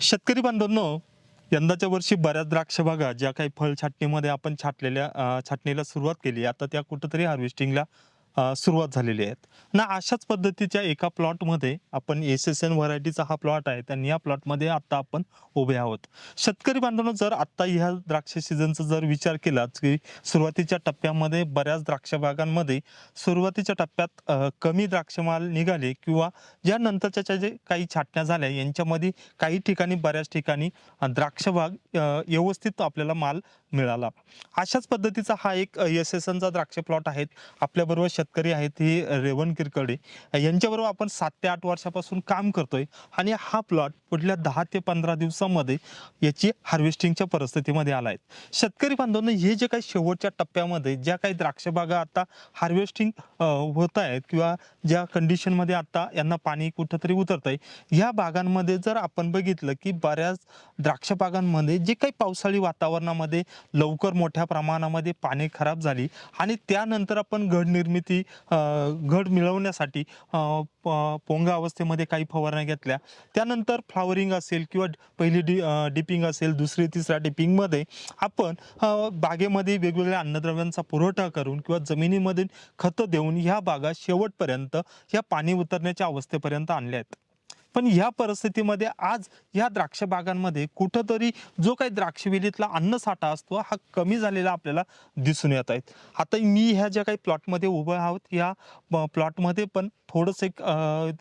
शेतकरी बांधवांनो यंदाच्या वर्षी बऱ्याच द्राक्ष बागा ज्या काही फळ छाटणीमध्ये आपण छाटलेल्या छाटणीला सुरुवात केली. आता त्या कुठंतरी हार्वेस्टिंगला सुरुवात झालेली आहेत. ना अशाच पद्धतीच्या एका प्लॉटमध्ये आपण एस एस एन व्हरायटीचा हा प्लॉट आहे आणि या प्लॉटमध्ये आत्ता आपण उभे आहोत. शेतकरी बांधवांनो जर आत्ता ह्या द्राक्ष सीझनचा जर विचार केला की सुरुवातीच्या टप्प्यामध्ये बऱ्याच द्राक्ष बागांमध्ये सुरुवातीच्या टप्प्यात कमी द्राक्षमाल निघाले किंवा ज्या नंतरच्या जे काही छाटण्या झाल्या यांच्यामध्ये काही ठिकाणी बऱ्याच ठिकाणी द्राक्षबाग व्यवस्थित आपल्याला माल मिळाला. अशाच पद्धतीचा हा एक एस एस एनचा द्राक्ष प्लॉट आहेत. आपल्याबरोबर शेतकरी आहेत हे रेवण किरकडे यांच्याबरोबर आपण सात ते आठ वर्षापासून काम करतोय. आणि हा प्लॉट पुढल्या दहा ते पंधरा दिवसामध्ये याची हार्वेस्टिंगच्या परिस्थितीमध्ये आला आहे. शेतकरी बांधवांना हे जे काही शेवटच्या टप्प्यामध्ये ज्या काही द्राक्ष बागा आता हार्वेस्टिंग होत आहेत किंवा ज्या कंडिशनमध्ये आता यांना पाणी कुठंतरी उतरत आहे ह्या बागांमध्ये जर आपण बघितलं की बऱ्याच द्राक्ष बागांमध्ये जे काही पावसाळी वातावरणामध्ये लवकर मोठ्या प्रमाणामध्ये पाणी खराब झाली आणि त्यानंतर आपण घड निर्मिती घड मिळवण्यासाठी प- पोंगा अवस्थेमध्ये काही फवारण्या घेतल्या त्यानंतर फ्लावरिंग असेल किंवा पहिली डि डिपिंग असेल दुसरी तिसऱ्या डिपिंगमध्ये आपण बागेमध्ये वेगवेगळ्या अन्नद्रव्यांचा पुरवठा करून किंवा जमिनीमध्ये खतं देऊन ह्या बागा शेवटपर्यंत ह्या पाणी उतरण्याच्या अवस्थेपर्यंत आणल्या आहेत. पण ह्या परिस्थितीमध्ये आज ह्या द्राक्ष बागांमध्ये कुठंतरी जो काही द्राक्षवेलीतला अन्नसाठा असतो हा कमी झालेला आपल्याला दिसून येत आहेत. आता मी ह्या ज्या काही प्लॉटमध्ये उभं आहोत ह्या प्लॉटमध्ये पण थोडंसं एक अ,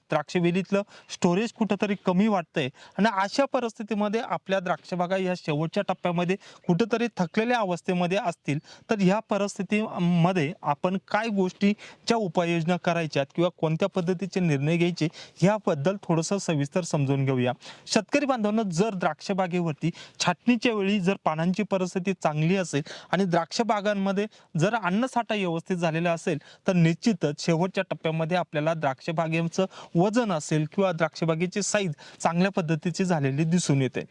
द्राक्षवेलीतलं स्टोरेज कुठंतरी कमी वाटतंय. आणि अशा परिस्थितीमध्ये आपल्या द्राक्ष बागा ह्या शेवटच्या टप्प्यामध्ये कुठंतरी थकलेल्या अवस्थेमध्ये असतील तर ह्या परिस्थितीमध्ये आपण काय गोष्टीच्या उपाययोजना करायच्यात किंवा कोणत्या पद्धतीचे निर्णय घ्यायचे ह्याबद्दल थोडंसं सविस्तर समजून घेऊया. शेतकरी बांधवांना जर द्राक्ष बागेवरती छाटणीच्या वेळी जर पानांची परिस्थिती चांगली असेल आणि द्राक्ष बागांमध्ये जर अन्नसाठा व्यवस्थित झालेला असेल तर निश्चितच शेवटच्या टप्प्यामध्ये आपल्याला द्राक्ष बागेचं वजन असेल किंवा द्राक्ष बागेची साईज चांगल्या पद्धतीची झालेली दिसून येते.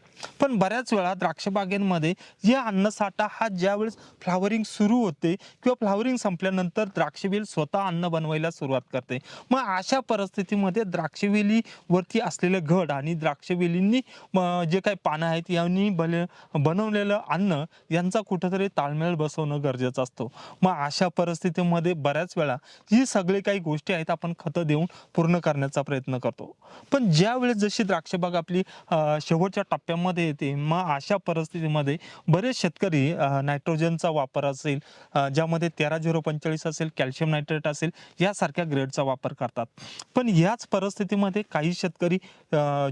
पण बऱ्याच वेळा द्राक्ष बागेंमध्ये या अन्नसाठा हा ज्यावेळेस फ्लावरिंग सुरू होते किंवा फ्लावरिंग संपल्यानंतर द्राक्षवेल स्वतः अन्न बनवायला सुरुवात करते. मग अशा परिस्थितीमध्ये द्राक्षवेलीवरती असलेलं घड आणि द्राक्षवेलींनी जे काही पानं आहेत यांनी बले बनवलेलं अन्न यांचा कुठंतरी ताळमेळ बसवणं गरजेचं असतो. मग अशा परिस्थितीमध्ये बऱ्याच वेळा ही सगळे काही गोष्टी आहेत आपण खतं देऊन पूर्ण करण्याचा प्रयत्न करतो. पण ज्यावेळेस जशी द्राक्षबाग आपली शेवटच्या टप्प्यामध्ये येते मग अशा परिस्थितीमध्ये बरेच शेतकरी नायट्रोजनचा वापर असेल ज्यामध्ये तेरा झिरो पंचेचाळीस असेल कॅल्शियम नायट्रेट असेल यासारख्या ग्रेडचा वापर करतात. पण याच परिस्थितीमध्ये काही शेतकरी तरी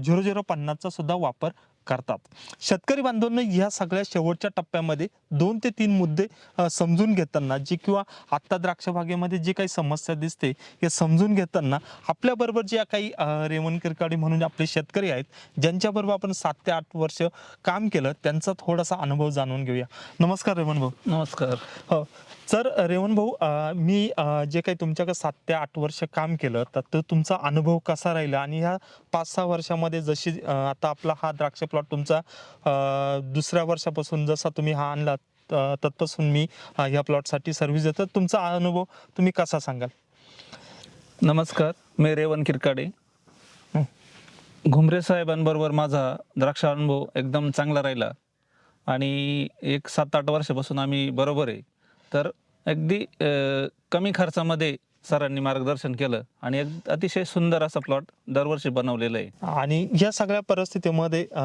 झिरो झिरो पन्नासचा सुद्धा वापर करतात. शेतकरी बांधवांना या सगळ्या शेवटच्या टप्प्यामध्ये दोन ते तीन मुद्दे समजून घेताना जी किंवा आत्ता द्राक्ष बागेमध्ये जी काही समस्या दिसते हे समजून घेताना आपल्याबरोबर ज्या काही रेवण किरकाडी म्हणून आपले शेतकरी आहेत ज्यांच्याबरोबर आपण सात ते आठ वर्ष काम केलं त्यांचा थोडासा अनुभव जाणून घेऊया. नमस्कार रेवण भाऊ. नमस्कार. हो. सर रेवण भाऊ मी जे काही तुमच्याकडे सात ते आठ वर्ष काम केलं तर तुमचा अनुभव कसा राहिला? आणि ह्या पाच सहा वर्षामध्ये जशी आता आपला हा द्राक्ष प्लॉट तुमचा दुसऱ्या वर्षापासून जसा तुम्ही हा आणला तत्पासून मी ह्या प्लॉटसाठी सर्व्हिस देतो. तुमचा अनुभव तुम्ही कसा सांगाल? नमस्कार मी रेवन किरकाडे. घुमरे साहेबांबरोबर माझा द्राक्ष अनुभव एकदम चांगला राहिला. आणि एक सात आठ वर्षापासून आम्ही बरोबर आहे. तर अगदी कमी खर्चामध्ये सरांनी मार्गदर्शन केलं आणि एक अतिशय सुंदर असा प्लॉट दरवर्षी बनवलेला आहे आणि या सगळ्या परिस्थितीमध्ये अ,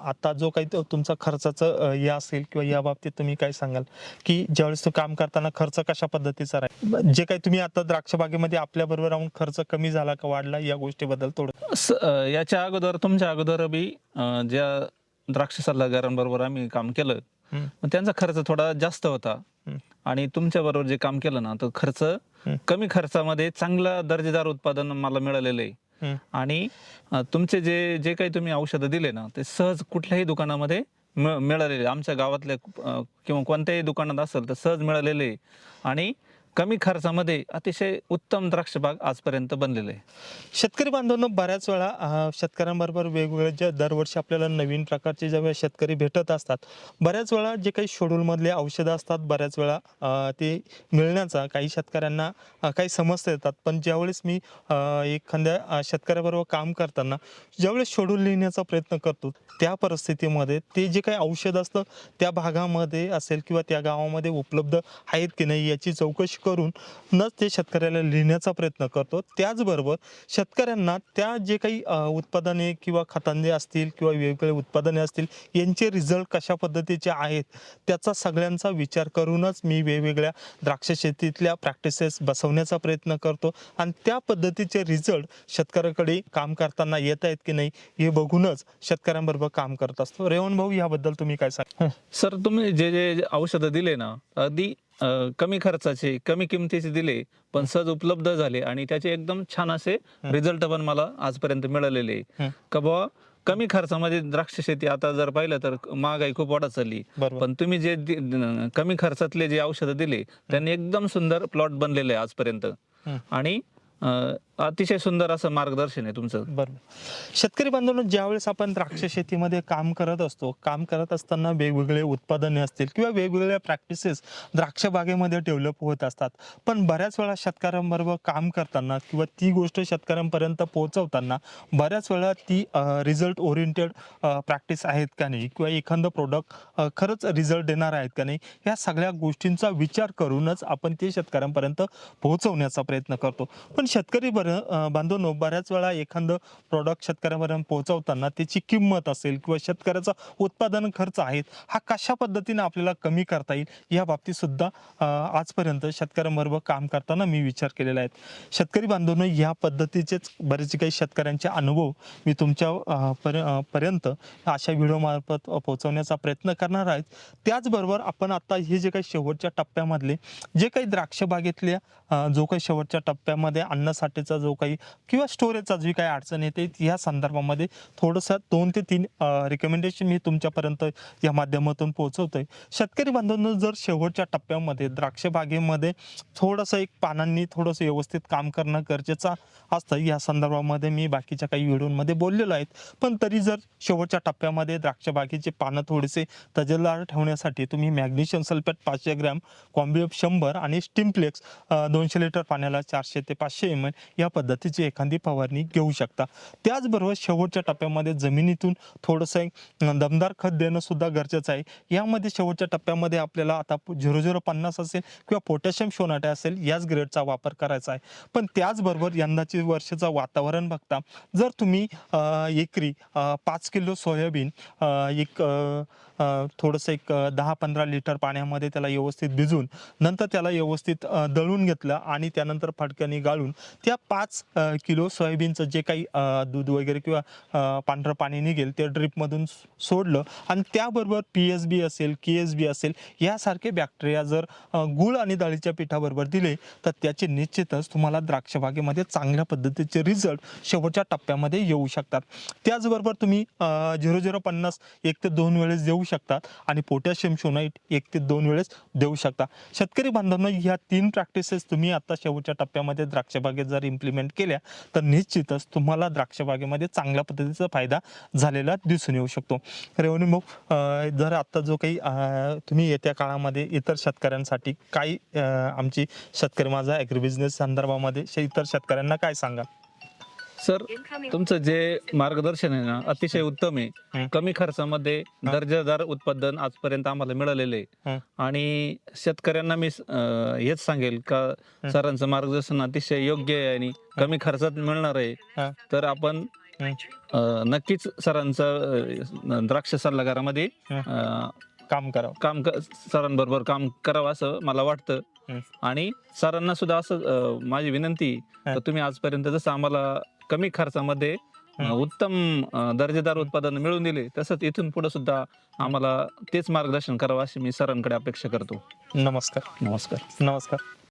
आता जो काही तो तुमचा खर्चाचं अ, हे असेल किंवा या बाबतीत तुम्ही काय सांगाल की ज्यावेळेस तो काम करताना खर्च कशा पद्धतीचा राहील जे काही तुम्ही आता द्राक्ष बागेमध्ये आपल्या बरोबर राहून खर्च कमी झाला का वाढला या गोष्टीबद्दल थोडं स- अ, याच्या अगोदर तुमच्या अगोदर बी अ, ज्या द्राक्ष सल्लागारांबरोबर आम्ही काम केलं. मग त्यांचा खर्च थोडा जास्त होता. आणि तुमच्या बरोबर जे काम केलं ना तो खर्च. कमी खर्चामध्ये चांगला दर्जेदार उत्पादन मला मिळालेलं आहे. आणि तुमचे जे जे काही तुम्ही औषधं दिले ना ते सहज कुठल्याही दुकानामध्ये मिळ- मिळालेले आमच्या गावातल्या किंवा कोणत्याही दुकानात असेल तर सहज मिळालेले. आणि कमी खर्चामध्ये अतिशय उत्तम द्राक्षबाग आजपर्यंत बनलेलं आहे. शेतकरी बांधवांना बऱ्याच वेळा शेतकऱ्यांबरोबर वेगवेगळे ज्या दरवर्षी आपल्याला नवीन प्रकारचे जेव्हा शेतकरी भेटत असतात बऱ्याच वेळा जे काही शेड्यूलमधले औषधं असतात बऱ्याच वेळा ते मिळण्याचा काही शेतकऱ्यांना काही समस्या येतात. पण ज्यावेळेस मी एखाद्या शेतकऱ्याबरोबर काम करताना ज्यावेळेस शेड्यूल लिहिण्याचा प्रयत्न करतो त्या परिस्थितीमध्ये ते जे काही औषध असतं त्या भागामध्ये असेल किंवा त्या गावामध्ये उपलब्ध आहेत की नाही याची चौकशी करून ते शेतकऱ्याला लिहिण्याचा प्रयत्न करतो. त्याचबरोबर शेतकऱ्यांना त्या जे काही उत्पादने किंवा खतांजे असतील किंवा वेगवेगळे उत्पादने असतील यांचे रिझल्ट कशा पद्धतीचे आहेत त्याचा सगळ्यांचा विचार करूनच मी वेगवेगळ्या द्राक्ष शेतीतल्या प्रॅक्टिसेस बसवण्याचा प्रयत्न करतो. आणि त्या पद्धतीचे रिझल्ट शेतकऱ्याकडे काम करताना येत आहेत की नाही हे बघूनच शेतकऱ्यांबरोबर काम करत असतो. रेवण भाऊ याबद्दल तुम्ही काय सांग? सर तुम्ही जे जे औषधं दिले ना अगदी अ, कमी खर्चाचे कमी किमतीचे दिले पण सहज उपलब्ध झाले आणि त्याचे एकदम छान असे रिझल्ट पण मला आजपर्यंत मिळालेले. हं. का बुवा कमी खर्चामध्ये द्राक्ष शेती आता जर पाहिलं तर महागाई खूप वाढत चालली. बरोबर. पण तुम्ही जे दि- न- कमी खर्चातले जे औषधं दिले त्यांनी एकदम सुंदर प्लॉट बनलेले आहे आजपर्यंत. हं. आणि अतिशय सुंदर असं मार्गदर्शन आहे तुमचं. बरोबर शेतकरी बांधवांनो ज्यावेळेस आपण द्राक्ष शेतीमध्ये काम करत असतो काम करत असताना वेगवेगळे उत्पादने असतील किंवा वेगवेगळ्या प्रॅक्टिसेस द्राक्ष बागेमध्ये डेव्हलप होत असतात पण बऱ्याच वेळा शेतकऱ्यांबरोबर काम करताना किंवा ती गोष्ट शेतकऱ्यांपर्यंत पोहोचवताना बऱ्याच वेळा ती रिझल्ट ओरिएंटेड प्रॅक्टिस आहेत का नाही? किंवा एखादं प्रोडक्ट खरंच रिझल्ट देणार आहेत का नाही? या सगळ्या गोष्टींचा विचार करूनच आपण ते शेतकऱ्यांपर्यंत पोहोचवण्याचा प्रयत्न करतो. पण शेतकरी बर अं, बांधवांनो बऱ्याच वेळा एखादं प्रॉडक्ट शेतकऱ्यापर्यंत पोहोचवताना त्याची किंमत असेल किंवा शेतकऱ्याचा उत्पादन खर्च आहे हा कशा पद्धतीने आपल्याला कमी करता येईल या बाबतीत सुद्धा आजपर्यंत शेतकऱ्यांबरोबर काम करताना मी विचार केलेला आहे. शेतकरी बांधवांनो या पद्धतीचेच बरेच काही शेतकऱ्यांचे अनुभव मी तुमच्या पर्यंत अशा व्हिडिओमार्फत पोहोचवण्याचा प्रयत्न करणार आहेत त्याचबरोबर आपण आता हे जे काही शेवटच्या टप्प्यामधले जे काही द्राक्ष बागेतल्या जो काही शेवटच्या टप्प्यामध्ये अन्नसाठीचा जो काही किंवा स्टोरेजचा जी काही अडचण येते या संदर्भामध्ये थोडंसं दोन ते तीन रिकमेंडेशन मी तुमच्यापर्यंत या माध्यमातून पोहोचवतोय. शेतकरी बांधवांनो जर शेवटच्या टप्प्यामध्ये द्राक्ष बागेमध्ये थोडंसं एक पानांनी थोडंसं व्यवस्थित काम करणं गरजेचं असतं या संदर्भामध्ये मी बाकीच्या काही व्हिडिओमध्ये बोललेलो आहेत. पण तरी जर शेवटच्या टप्प्यामध्ये द्राक्ष बागेचे पानं थोडेसे तजेलदार ठेवण्यासाठी तुम्ही मॅग्नेशियम सल्फेट पाचशे ग्रॅम कॉम्बिएफ शंभर आणि स्टिम्प्लेक्स दोनशे लिटर पाण्याला चारशे ते पाचशे एम एल या पद्धतीची एखादी फवारणी घेऊ शकता. त्याचबरोबर शेवटच्या टप्प्यामध्ये जमिनीतून थोडंसं दमदार खत देणं सुद्धा गरजेचं आहे. यामध्ये शेवटच्या टप्प्यामध्ये आपल्याला आता झिरो झिरो पन्नास असेल किंवा पोटॅशियम शोनाटे असेल याच ग्रेडचा वापर करायचा आहे. पण त्याचबरोबर यंदाची वर्षाचं वातावरण बघता जर तुम्ही एकरी पाच किलो सोयाबीन एक थोडंसं एक दहा पंधरा लिटर पाण्यामध्ये त्याला व्यवस्थित भिजून नंतर त्याला व्यवस्थित दळून घेतलं आणि त्यानंतर फटक्याने गाळून त्या पाच किलो सोयाबीनचं जे काही दूध वगैरे किंवा पांढरं पाणी निघेल ते ड्रिपमधून सोडलं आणि त्याबरोबर पी एस बी असेल के एस बी असेल यासारखे बॅक्टेरिया जर गुळ आणि डाळीच्या पिठाबरोबर दिले तर त्याचे निश्चितच तुम्हाला द्राक्षबागेमध्ये चांगल्या पद्धतीचे रिझल्ट शेवटच्या टप्प्यामध्ये येऊ शकतात. त्याचबरोबर तुम्ही झिरो झिरो पन्नास एक ते दोन वेळेस देऊ शकतात आणि पोटॅशियम शोनाईट एक ते दोन वेळेस देऊ शकता. शेतकरी बांधवांना ह्या तीन प्रॅक्टिसेस तुम्ही आता शेवटच्या टप्प्यामध्ये द्राक्षबागेत जर इम्प्लिमेंट केल्या तर निश्चितच तुम्हाला द्राक्षबागेमध्ये चांगल्या पद्धतीचा फायदा झालेला दिसून येऊ शकतो. रेवणी मग जर आता जो काही तुम्ही येत्या काळामध्ये इतर शेतकऱ्यांसाठी काही आमची शेतकरी माझा ॲग्री बिझनेस संदर्भामध्ये इतर शेतकऱ्यांना काय सांगा सर तुमचं जे मार्गदर्शन आहे ना अतिशय उत्तम आहे. कमी खर्चामध्ये दर्जेदार उत्पादन आजपर्यंत आम्हाला मिळालेलं. आहे आणि शेतकऱ्यांना मी अं, हेच सांगेल का सरांचं मार्गदर्शन अतिशय योग्य आहे आणि कमी खर्चात मिळणार आहे. तर आपण. अं, नक्कीच सरांचं अं, द्राक्ष सल्लागारामध्ये. अं, काम करावं काम क- सरांबरोबर काम करावं असं मला वाटतं हं. आणि सरांना सुद्धा असं अं, माझी विनंती हं. तुम्ही आजपर्यंत जसं आम्हाला कमी खर्चामध्ये. उत्तम दर्जेदार उत्पादन मिळवून दिले तसंच इथून पुढे सुद्धा आम्हाला तेच मार्गदर्शन करावं अशी मी सरांकडे अपेक्षा करतो. नमस्कार. नमस्कार. नमस्कार.